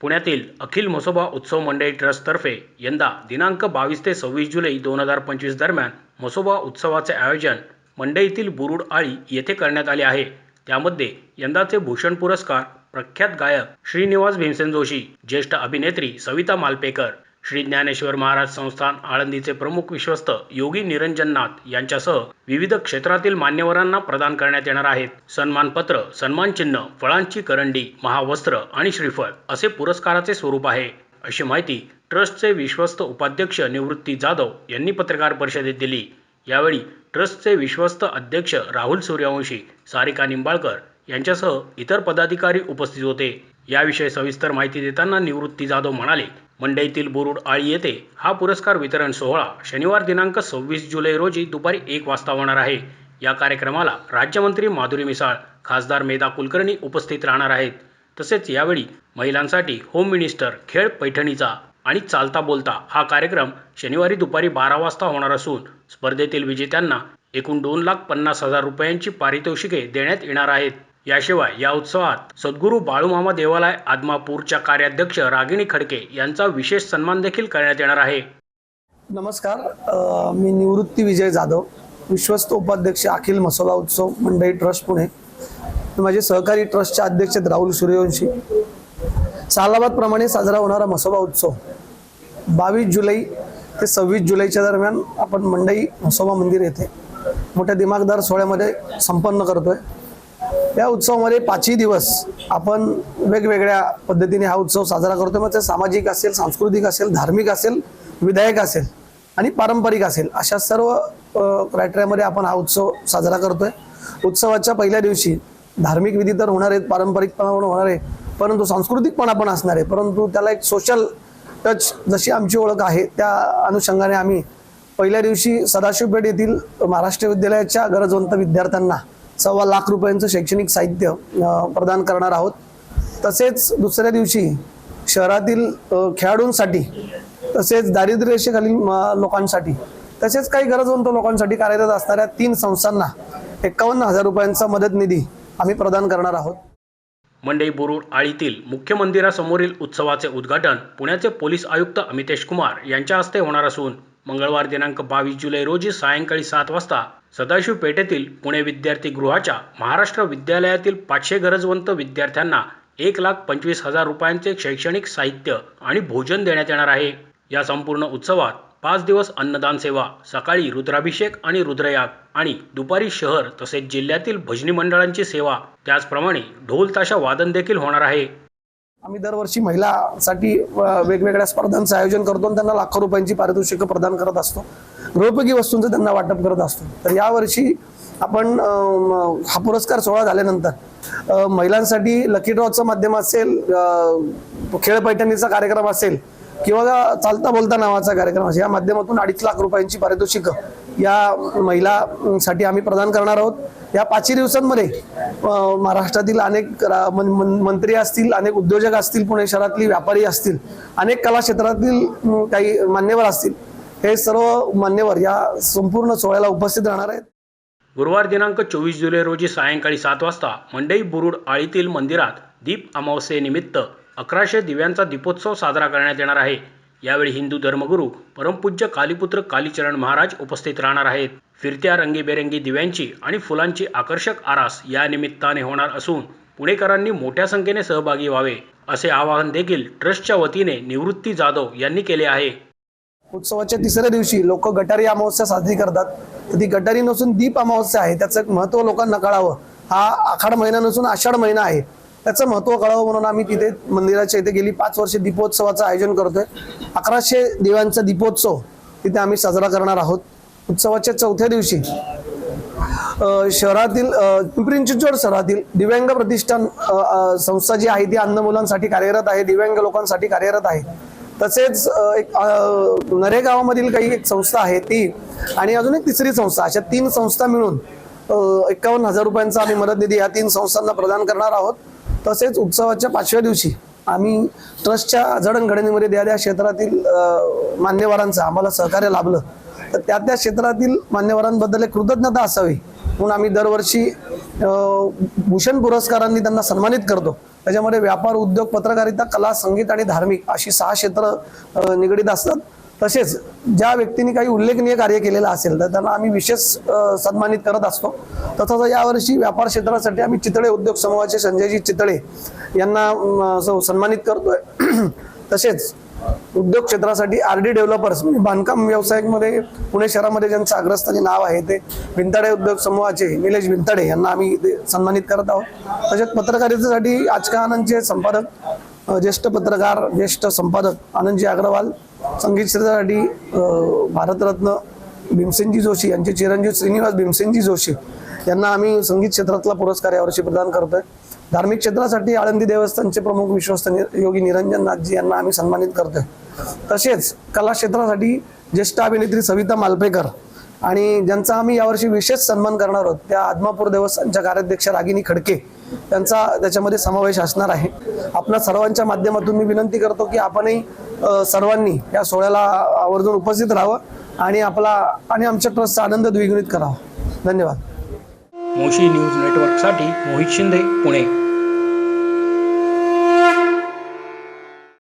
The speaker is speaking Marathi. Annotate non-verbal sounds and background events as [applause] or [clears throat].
पुण्यातील अखिल म्हसोबा उत्सव मंडळी ट्रस्टतर्फे यंदा दिनांक बावीस ते सव्वीस जुलै दोन हजार पंचवीस दरम्यान म्हसोबा उत्सवाचे आयोजन मंडईतील बुरुड आळी येथे करण्यात आले आहे. त्यामध्ये यंदाचे भूषण पुरस्कार प्रख्यात गायक श्रीनिवास भीमसेन जोशी ज्येष्ठ अभिनेत्री सविता मालपेकर श्री ज्ञानेश्वर महाराज संस्थान आळंदीचे प्रमुख विश्वस्त योगी निरंजननाथ यांच्यासह विविध क्षेत्रातील मान्यवरांना प्रदान करण्यात येणार आहेत. सन्मानपत्र सन्मानचिन्ह फळांची करंडी महावस्त्र आणि श्रीफळ असे पुरस्काराचे स्वरूप आहे. अशी माहिती ट्रस्टचे विश्वस्त उपाध्यक्ष निवृत्ती जाधव यांनी पत्रकार परिषदेत दिली. यावेळी ट्रस्टचे विश्वस्त अध्यक्ष राहुल सूर्यवंशी सारिका निंबाळकर यांच्यासह इतर पदाधिकारी उपस्थित होते. याविषयी सविस्तर माहिती देताना निवृत्ती जाधव म्हणाले मंडईतील बुरुड आळी येथे हा पुरस्कार वितरण सोहळा शनिवार दिनांक सव्वीस जुलै रोजी दुपारी एक वाजता होणार आहे. या कार्यक्रमाला राज्यमंत्री माधुरी मिसाळ खासदार मेधा कुलकर्णी उपस्थित राहणार आहेत. तसेच यावेळी महिलांसाठी होम मिनिस्टर खेळ पैठणीचा आणि चालता बोलता हा कार्यक्रम शनिवारी दुपारी बारा वाजता होणार असून स्पर्धेतील विजेत्यांना एकूण दोन लाख पन्नास हजार रुपयांची पारितोषिके देण्यात येणार आहेत. याशिवाय या उत्सवात सद्गुरू बाळूमामा देवालय आदमापूरच्या कार्याध्यक्ष रागिणी खडके यांचा विशेष सन्मान देखील करण्यात येणार आहे. नमस्कार. मी निवृत्ती विजय जाधव विश्वस्त उपाध्यक्ष अखिल मसोला उत्सव मंडई ट्रस्ट पुणे. माझे सहकारी ट्रस्टचे अध्यक्ष आहेत राहुल सूर्यवंशी. सालाबादप्रमाणे साजरा होणारा मसोबा उत्सव बावीस जुलै ते सव्वीस जुलैच्या दरम्यान आपण मंडई मसोबा मंदिर येथे मोठ्या दिमागदार सोहळ्यामध्ये संपन्न करतोय. या उत्सवामध्ये पाचही दिवस आपण वेगवेगळ्या पद्धतीने हा उत्सव साजरा करतो. मग ते सामाजिक असेल सांस्कृतिक असेल धार्मिक असेल विधायक असेल आणि पारंपरिक असेल अशा सर्व क्रायटेरियामध्ये आपण हा उत्सव साजरा करतोय. उत्सवाच्या पहिल्या दिवशी धार्मिक विधी तर होणार आहेत पारंपरिकपणा पण होणार आहे परंतु सांस्कृतिकपणा पण असणार आहे. परंतु त्याला एक सोशल टच जशी आमची ओळख आहे त्या अनुषंगाने आम्ही पहिल्या दिवशी सदाशिवपेठ येथील महाराष्ट्र विद्यालयाच्या गरजवंत विद्यार्थ्यांना सव्वा लाख रुपयांचं शैक्षणिक साहित्य प्रदान करणार आहोत. तसेच दुसऱ्या दिवशी शहरातील खेळाडूंसाठी तसेच दारिद्र्य रेषेखालील लोकांसाठी तसेच काही गरजवंत लोकांसाठी कार्यरत असणाऱ्या तीन संस्थांना एकावन्न हजार रुपयांचा मदत निधी आम्ही प्रदान करणार आहोत. मंडई बुरुड आळीतील मुख्य मंदिरासमोरील उत्सवाचे उद्घाटन पुण्याचे पोलीस आयुक्त अमितेश कुमार यांच्या हस्ते होणार असून मंगळवार दिनांक बावीस जुलै रोजी सायंकाळी सात वाजता सदाशिव पेठेतील पुणे विद्यार्थी गृहाच्या महाराष्ट्र विद्यालयातील पाचशे गरजवंत विद्यार्थ्यांना एक लाख पंचवीस हजार रुपयांचे शैक्षणिक साहित्य आणि भोजन देण्यात येणार आहे. या संपूर्ण उत्सवात पाच दिवस अन्नदान सेवा सकाळी रुद्राभिषेक आणि रुद्रयाग आणि दुपारी शहर तसेच जिल्ह्यातील भजनी मंडळांची सेवा त्याचप्रमाणे ढोल ताशा वादन देखील होणार आहे. आम्ही दरवर्षी महिलासाठी वेगवेगळ्या स्पर्धांचं आयोजन करतो आणि त्यांना लाखो रुपयांची पारितोषिकं प्रदान करत असतो. रोपकी वस्तूंचं त्यांना वाटप करत असतो. तर यावर्षी आपण हा पुरस्कार सोहळा झाल्यानंतर महिलांसाठी लकी ड्रॉचं माध्यम असेल खेळ पैठणीचा कार्यक्रम असेल किंवा चालता बोलता नावाचा कार्यक्रम असेल या माध्यमातून अडीच लाख रुपयांची पारितोषिकं या महिलांसाठी आम्ही प्रदान करणार आहोत. या पाचही दिवसांमध्ये महाराष्ट्रातील अनेक रा- मंत्री असतील अनेक उद्योजक असतील पुणे शहरातली व्यापारी असतील अनेक कला क्षेत्रातील काही मान्यवर असतील हे सर्व मान्यवर या संपूर्ण सोहळ्याला उपस्थित राहणार आहेत. गुरुवार दिनांक चोवीस जुलै रोजी सायंकाळी सात वाजता मंडई बुरुड आळीतील मंदिरात दीप अमावस्येनिमित्त अकराशे दिव्यांचा दीपोत्सव साजरा करण्यात येणार आहे. यावेळी हिंदू धर्मगुरू परमपूज्य कालीपुत्र कालीचरण महाराज उपस्थित राहणार आहेत. फिरत्या रंगीबेरंगी दिव्यांची आणि फुलांची आकर्षक आरास या निमित्ताने होणार असून पुणेकरांनी मोठ्या संख्येने सहभागी व्हावे असे आवाहन देखील ट्रस्टच्या वतीने निवृत्ती जाधव यांनी केले आहे. उत्सवाच्या तिसऱ्या दिवशी लोक गटारी अमावस्या साजरी करतात. तर ती गटारी नसून दीप अमावस्या आहे. त्याचं एक महत्त्व लोकांना कळावं. हा आखाड महिना नसून आषाढ महिना आहे. त्याचं महत्त्व कळावं म्हणून आम्ही तिथे मंदिराच्या इथे गेली पाच वर्षे दीपोत्सवाचं आयोजन करतोय. अकराशे दिव्यांचा दीपोत्सव तिथे आम्ही साजरा करणार आहोत. उत्सवाच्या चौथ्या दिवशी शहरातील पिंपरी चिंचवड शहरातील दिव्यांग प्रतिष्ठान संस्था जी आहे ती अंध मुलांसाठी कार्यरत आहे दिव्यांग लोकांसाठी कार्यरत आहे. तसेच एक नरेगावामधील काही एक संस्था आहे ती आणि अजून एक तिसरी संस्था अशा तीन संस्था मिळून एकावन्न हजार रुपयांचा आम्ही मदत निधी या तीन संस्थांना प्रदान करणार आहोत. तसेच उत्सवाच्या पाचव्या दिवशी आम्ही ट्रस्टच्या जडणघडणीमध्ये त्या त्या क्षेत्रातील मान्यवरांचं आम्हाला सहकार्य लाभलं तर त्या त्या क्षेत्रातील मान्यवरांबद्दल एक कृतज्ञता असावी म्हणून आम्ही दरवर्षी भूषण पुरस्कारांनी त्यांना सन्मानित करतो. त्याच्यामध्ये व्यापार उद्योग पत्रकारिता कला संगीत आणि धार्मिक अशी सहा क्षेत्र निगडीत असतात. तसेच ज्या व्यक्तींनी काही उल्लेखनीय कार्य केलेलं असेल तर त्यांना आम्ही विशेष सन्मानित करत असतो. तसंच यावर्षी व्यापार क्षेत्रासाठी आम्ही चितळे उद्योग समूहाचे संजयजी चितळे यांना सन्मानित करतोय. [clears throat] तसेच उद्योग क्षेत्रासाठी आर डी डेव्हलपर्स म्हणजे बांधकाम व्यावसायिकमध्ये पुणे शहरामध्ये ज्यांचं अग्रस्थानी नाव आहे ते भिंताडे उद्योग समूहाचे निलेश भिंताडे यांना आम्ही ते सन्मानित करत आहोत. तसेच पत्रकारितेसाठी आजकानांचे संपादक ज्येष्ठ पत्रकार ज्येष्ठ संपादक आनंदजी अग्रवाल संगीत क्षेत्रासाठी भारतरत्न भीमसेनजी जोशी यांचे चिरंजीव श्रीनिवास भीमसेनजी जोशी यांना आम्ही संगीत क्षेत्रातला पुरस्कार यावर्षी प्रदान करतोय. धार्मिक क्षेत्रासाठी आळंदी देवस्थानचे प्रमुख विश्वस्त योगी निरंजन नाथजी यांना आम्ही सन्मानित करतोय. तसेच कला क्षेत्रासाठी ज्येष्ठ अभिनेत्री सविता मालपेकर आणि ज्यांचा आम्ही यावर्षी विशेष सन्मान करणार आहोत त्या आदमापूर देवस्थानच्या कार्याध्यक्ष रागिनी खडके त्यांचा त्याच्यामध्ये समावेश असणार आहे. आपल्या सर्वांच्या माध्यमातून मी विनंती करतो की आपणही सर्वांनी या सोहळ्याला आवर्जून उपस्थित राहावं आणि आपला आणि आमच्या ट्रस्टचा आनंद द्विगुणित करावा. धन्यवाद. मोशी न्यूज नेटवर्कसाठी मोहित शिंदे पुणे.